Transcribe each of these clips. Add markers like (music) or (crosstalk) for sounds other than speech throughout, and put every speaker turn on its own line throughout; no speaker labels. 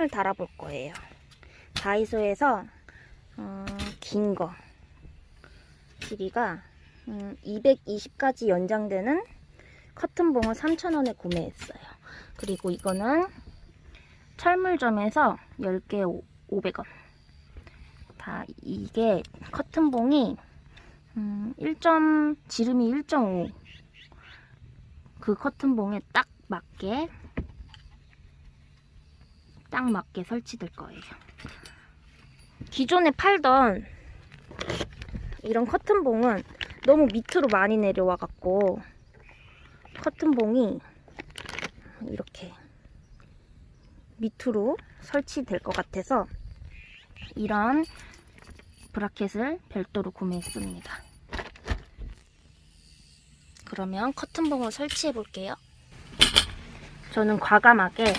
커튼을 달아볼 거예요. 다이소에서 어, 긴 거. 길이가 음, 220까지 연장되는 커튼봉을 3,000원에 구매했어요. 그리고 이거는 철물점에서 10개 500원. 다 이게 커튼봉이 음, 1점 지름이 1.5. 그 커튼봉에 딱 맞게 딱 맞게 설치될 거예요. 기존에 팔던 이런 커튼봉은 너무 밑으로 많이 내려와 갖고 커튼봉이 이렇게 밑으로 설치될 것 같아서 이런 브라켓을 별도로 구매했습니다. 그러면 커튼봉을 설치해 볼게요. 저는 과감하게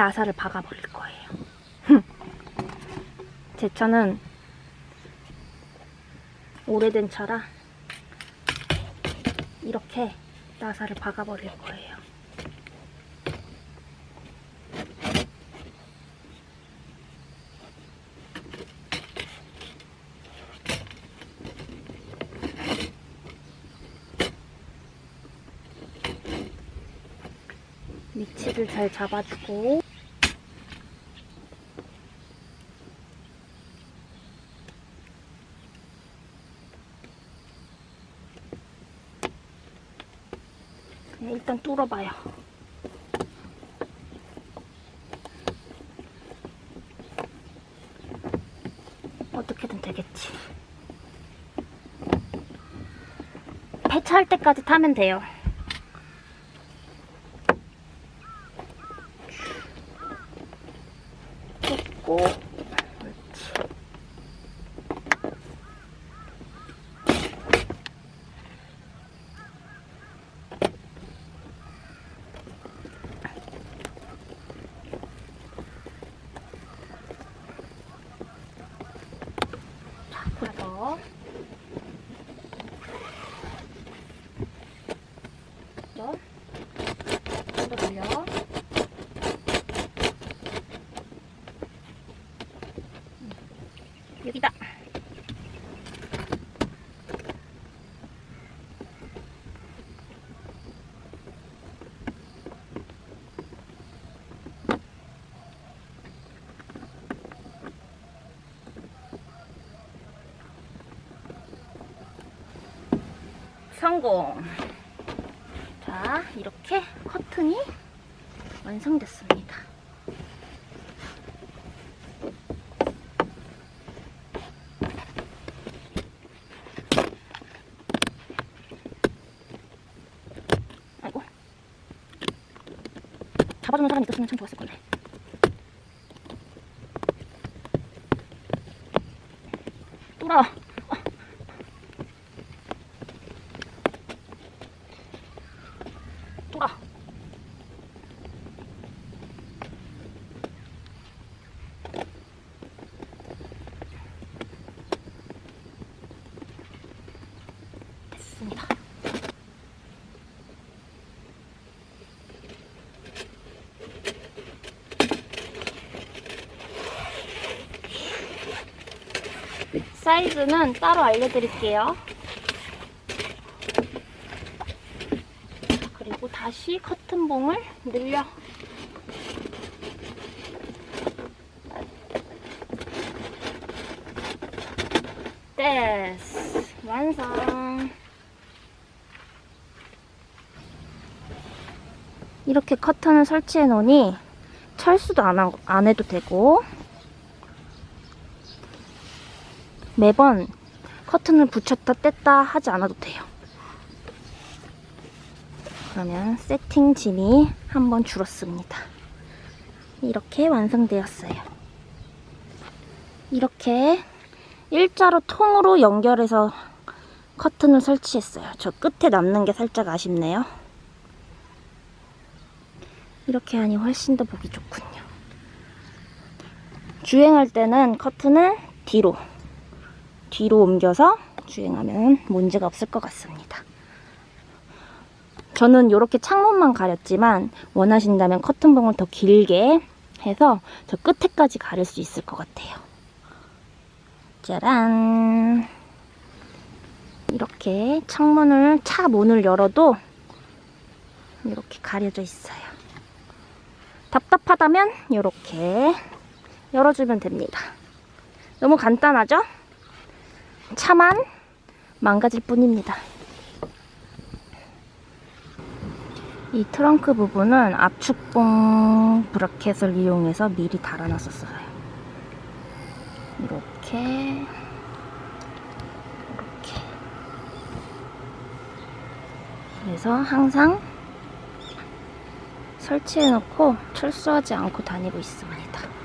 나사를 박아버릴 거예요. (laughs) 제 차는 오래된 차라 이렇게 나사를 박아버릴 거예요. 위치를 잘 잡아주고 네, 일단 뚫어봐요. 어떻게든 되겠지. 배차할 때까지 타면 돼요. 뚫고 그렇지. 자, 그래서 또 좀더 돌려. 여기다. 성공. 자, 이렇게 커튼이 완성됐습니다. 아이고. 잡아주는 사람이 있었으면 참 좋았을 건데. 뚫어. 어. 뚫어. 됐습니다. 사이즈는 따로 알려드릴게요. 그리고 다시 커튼봉을 늘려. 됐어. 완성. 이렇게 커튼을 설치해 놓으니 철수도 안, 하, 안 해도 되고 매번 커튼을 붙였다 뗐다 하지 않아도 돼요. 그러면 세팅 짐이 한번 줄었습니다. 이렇게 완성되었어요. 이렇게 일자로 통으로 연결해서 커튼을 설치했어요. 저 끝에 남는 게 살짝 아쉽네요. 이렇게 하니 훨씬 더 보기 좋군요. 주행할 때는 커튼을 뒤로 뒤로 옮겨서 주행하면 문제가 없을 것 같습니다. 저는 이렇게 창문만 가렸지만 원하신다면 커튼봉을 더 길게 해서 저 끝에까지 가릴 수 있을 것 같아요. 짜란. 이렇게 창문을 차 문을 열어도 이렇게 가려져 있어요. 답답하다면 이렇게 열어주면 됩니다. 너무 간단하죠? 차만 망가질 뿐입니다. 이 트렁크 부분은 압축봉 브라켓을 이용해서 미리 달아놨었어요. 이렇게 이렇게 그래서 항상 설치해놓고 철수하지 않고 다니고 있습니다.